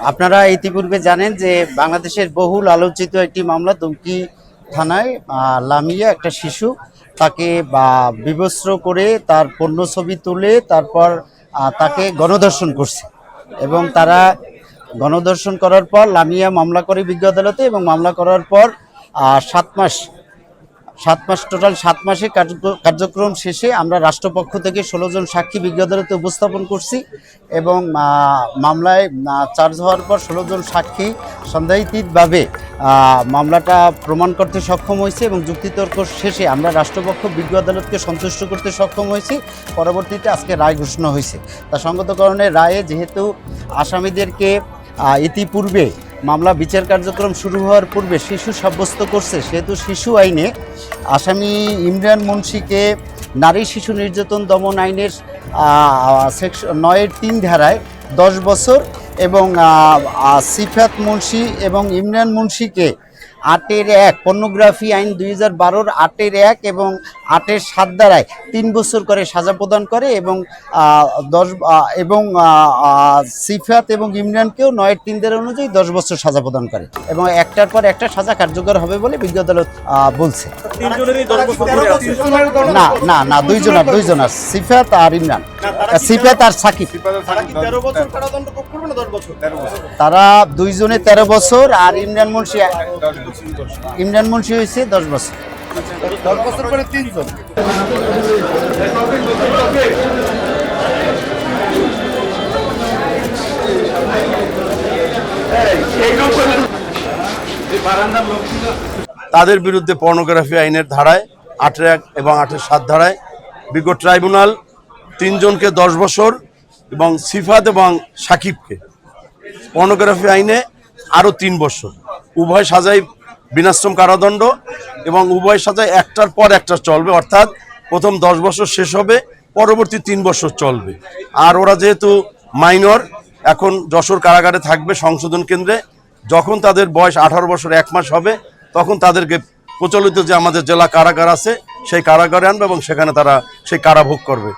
আপনারা ইতিপূর্বে জানেন যে বাংলাদেশের বহুল আলোচিত একটি মামলা দুমকি থানায় লামিয়া একটা শিশু তাকে বিবস্ত্র করে তার পণ্য ছবি তুলে তারপর তাকে গণধর্ষণ করছে এবং তারা গণধর্ষণ করার পর লামিয়া মামলা করে বিজ্ঞ আদালতে এবং মামলা করার পর সাত মাস সাত মাস টোটাল সাত মাসে কার্য- কার্যক্রম শেষে আমরা রাষ্ট্রপক্ষ থেকে ষোলো জন সাক্ষী বিজ্ঞ আদালতে উপস্থাপন করছি এবং মামলায় চার্জ হওয়ার পর ষোলো জন সাক্ষী সন্দেহিতভাবে মামলাটা প্রমাণ করতে সক্ষম হয়েছে এবং যুক্তিতর্ক শেষে আমরা রাষ্ট্রপক্ষ বিজ্ঞ আদালতকে সন্তুষ্ট করতে সক্ষম হয়েছি। পরবর্তীতে আজকে রায় ঘোষণা হয়েছে। তা সঙ্গত কারণে রায়ে যেহেতু আসামিদেরকে ইতিপূর্বে মামলা, বিচার কার্যক্রম শুরু হওয়ার পূর্বে শিশু সাব্যস্ত করছে। সেহেতু শিশু আইনে আসামি ইমরান মুন্সিকে নারী শিশু নির্যাতন দমন আইনের সেকশন নয়ের তিন ধারায় দশ বছর এবং সিফাত মুন্সি এবং ইমরান মুন্সিকে আটের এক, পর্নোগ্রাফি আইন দুই হাজার বারোর আটের এক এবং আটের সাত দ্বারায় তিন বছর করে সাজা প্রদান করে এবং দশ এবং সিফাত এবং ইমরানকেও নয়ের তিন ধারা অনুযায়ী দশ বছর সাজা প্রদান করে এবং একটার পর একটা সাজা কার্যকর হবে বলে বিজ্ঞ আদালত বলছে। না না না দুইজনার দুইজনার সিফাত আর ইমরান। সিফাত আর সাকিব। তারা কি তেরো বছর কারাদণ্ড ভোগ করবে না দশ বছর? তেরো বছর। তারা দুইজনে তেরো বছর আর ইমরান মুন্সি ইমরান মুন্সি হয়েছে দশ বছর। তাদের বিরুদ্ধে পর্নোগ্রাফি আইনের ধারায় আটের এক এবং আটের সাত ধারায় বিজ্ঞ ট্রাইব্যুনাল তিনজনকে দশ বছর এবং সিফাত এবং সাকিবকে। পর্নোগ্রাফি আইনে আরও তিন বছর। উভয় সাজাই বিনাশ্রম কারাদণ্ড এবং উভয় সাজায় একটার পর একটা চলবে, অর্থাৎ প্রথম দশ বছর শেষ হবে, পরবর্তী তিন বছর চলবে। আর ওরা যেহেতু মাইনর, এখন যশোর কারাগারে থাকবে সংশোধন কেন্দ্রে, যখন তাদের বয়স আঠারো বছর এক মাস হবে, তখন তাদেরকে প্রচলিত যে আমাদের জেলা কারাগার আছে, সেই কারাগারে আনবে এবং সেখানে তারা সেই কারাভোগ করবে।